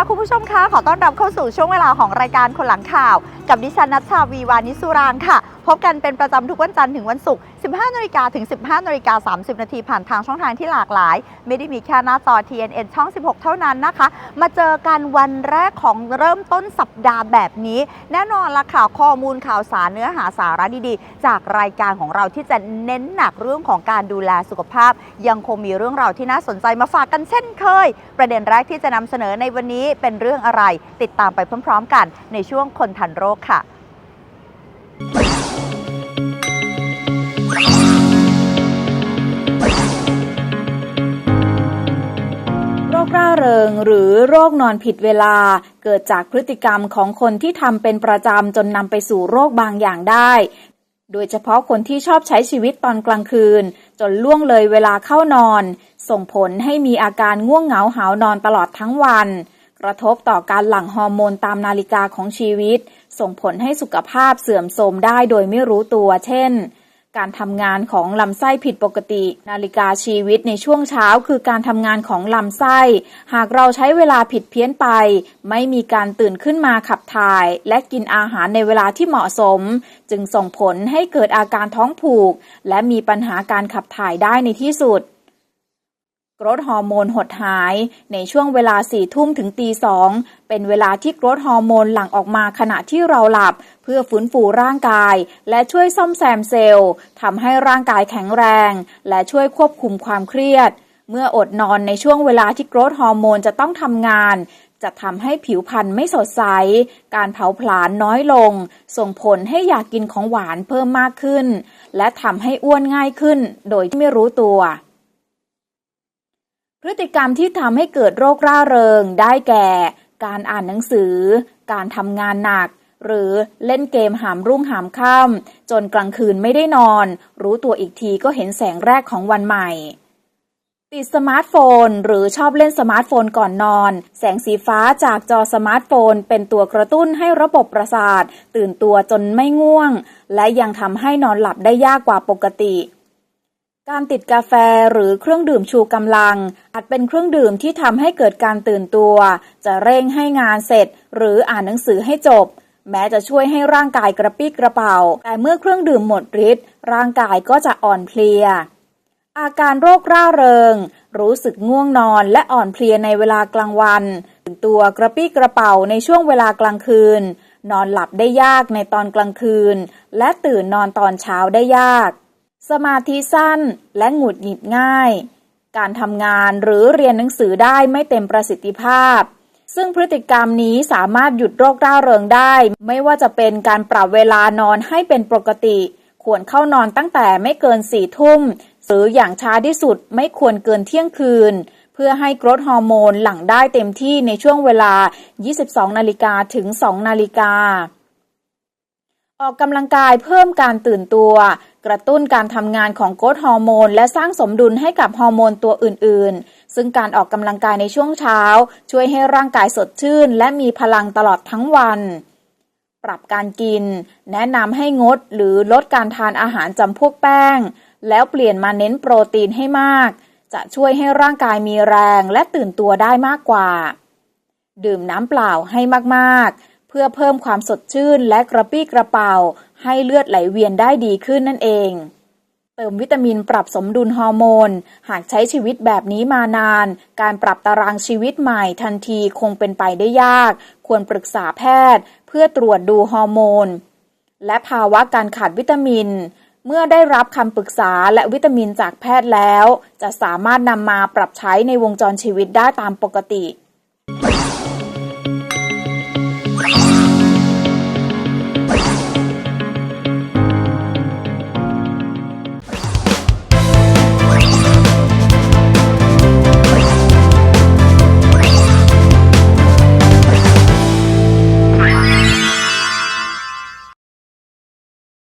ค่ะคุณผู้ชมคะขอต้อนรับเข้าสู่ช่วงเวลาของรายการคนหลังข่าว กับดิฉันนัชชาวีวานิสุรางค่ะ บกันเป็นประจำทุกวันจันทร์ถึงวันศุกร์ 15นาฬิกาถึง 15นาฬิกา30 นาทีผ่านทางช่องทางที่หลากหลาย ไม่ได้มีแค่หน้าจอ TNN ช่อง 16 เท่านั้นนะคะ มาเจอกันวันแรกของเริ่มต้นสัปดาห์แบบนี้ แน่นอนละค่ะข้อมูลข่าวสารเนื้อหาสาระดีๆ จากรายการของเราที่จะเน้นหนักเรื่องของการดูแลสุขภาพ ยังคงมีเรื่องราวที่น่าสนใจมาฝากกันเช่นเคย ประเด็นแรกที่จะนำเสนอในวันนี้เป็นเรื่องอะไร ติดตามไปพร้อมๆ กันในช่วงคนทันโรคค่ะ ร่าเริง หรือโรคนอนผิดเวลา เกิดจากพฤติกรรมของคนที่ทำเป็นประจำจนนำไปสู่โรคบางอย่างได้ โดยเฉพาะคนที่ชอบใช้ชีวิตตอนกลางคืน จนล่วงเลยเวลาเข้านอน ส่งผลให้มีอาการง่วงเหงาหาวนอนตลอดทั้งวัน กระทบต่อการหลั่งฮอร์โมนตามนาฬิกาของชีวิต ส่งผลให้สุขภาพเสื่อมโทรมได้โดยไม่รู้ตัว เช่น การทำงานของลำไส้ผิดปกติ นาฬิกาชีวิตในช่วงเช้าคือการทำงานของลำไส้ หากเราใช้เวลาผิดเพี้ยนไป ไม่มีการตื่นขึ้นมาขับถ่าย และกินอาหารในเวลาที่เหมาะสม จึงส่งผลให้เกิดอาการท้องผูก และมีปัญหาการขับถ่ายได้ในที่สุด กรดฮอร์โมนหดหาย ในช่วงเวลาสี่ทุ่มถึงตีสองเป็นเวลาที่กรดฮอร์โมนหลั่งออกมาขณะที่เราหลับ เพื่อฟื้นฟูร่างกาย และช่วยซ่อมแซมเซลล์ทำให้ร่างกายแข็งแรง และช่วยควบคุมความเครียด เมื่ออดนอนในช่วงเวลาที่กรดฮอร์โมนจะต้องทำงานจะทำให้ผิวพรรณไม่สดใส การเผาผลาญน้อยลง ส่งผลให้อยากกินของหวานเพิ่มมากขึ้น และทำให้อ้วนง่ายขึ้น โดยที่ไม่รู้ตัว พฤติกรรมที่ทำให้เกิดโรคร่าเริง ได้แก่ การอ่านหนังสือ การทำงานหนัก หรือเล่นเกมหามรุ่งหามค่ำจนกลางคืนไม่ได้นอน รู้ตัวอีกทีก็เห็นแสงแรกของวันใหม่ ติดสมาร์ทโฟน หรือชอบเล่นสมาร์ทโฟนก่อนนอน แสงสีฟ้าจากจอสมาร์ทโฟน เป็นตัวกระตุ้นให้ระบบประสาท ตื่นตัวจนไม่ง่วง และยังทำให้นอนหลับได้ยากกว่าปกติ การติดกาแฟหรือเครื่องดื่มชูกำลัง อาจเป็นเครื่องดื่มที่ทำให้เกิดการตื่นตัว จะเร่งให้งานเสร็จ หรืออ่านหนังสือให้จบ แม้จะช่วยให้ร่างกายกระปี้กระเป๋า แต่เมื่อเครื่องดื่มหมดฤทธิ์ร่างกายก็จะอ่อนเพลีย อาการโรคร่าเริง รู้สึกง่วงนอนและอ่อนเพลียในเวลากลางวันตื่นตัวกระปี้กระเป๋าในช่วงเวลากลางคืน นอนหลับได้ยากในตอนกลางคืน และตื่นนอนตอนเช้าได้ยาก สมาธิสั้นและหงุดหงิดง่าย การทำงานหรือเรียนหนังสือได้ไม่เต็มประสิทธิภาพ ซึ่งพฤติกรรมนี้สามารถหยุดโรคร่าเริงได้ ไม่ว่าจะเป็นการปรับเวลานอนให้เป็นปกติ ควรเข้านอนตั้งแต่ไม่เกินสี่ทุ่มหรืออย่างช้าที่สุดไม่ควรเกินเที่ยงคืน เพื่อให้กรดฮอร์โมนหลั่งได้เต็มที่ในช่วงเวลา 22 นาฬิกาถึง 2 นาฬิกา ออกกำลังกายเพิ่มการตื่นตัว กระตุ้นการทำงานของโกรดฮอร์โมน และสร้างสมดุลให้กับฮอร์โมนตัวอื่น ๆ ซึ่งการออกกำลังกายในช่วงเช้า ช่วยให้ร่างกายสดชื่น และมีพลังตลอดทั้งวัน ปรับการกิน แนะนำให้งดหรือลดการทานอาหารจำพวกแป้ง แล้วเปลี่ยนมาเน้นโปรตีนให้มาก จะช่วยให้ร่างกายมีแรงและตื่นตัวได้มากกว่า ดื่มน้ำเปล่าให้มาก ๆ เพื่อเพิ่มความสดชื่นและกระปี้กระเป๋าให้เลือดไหลเวียนได้ดีขึ้นนั่นเอง เติมวิตามินปรับสมดุลฮอร์โมน หากใช้ชีวิตแบบนี้มานาน การปรับตารางชีวิตใหม่ทันทีคงเป็นไปได้ยาก ควรปรึกษาแพทย์ เพื่อตรวจดูฮอร์โมน และภาวะการขาดวิตามินเมื่อได้รับคำปรึกษาและวิตามินจากแพทย์แล้ว จะสามารถนำมาปรับใช้ในวงจรชีวิตได้ตามปกติ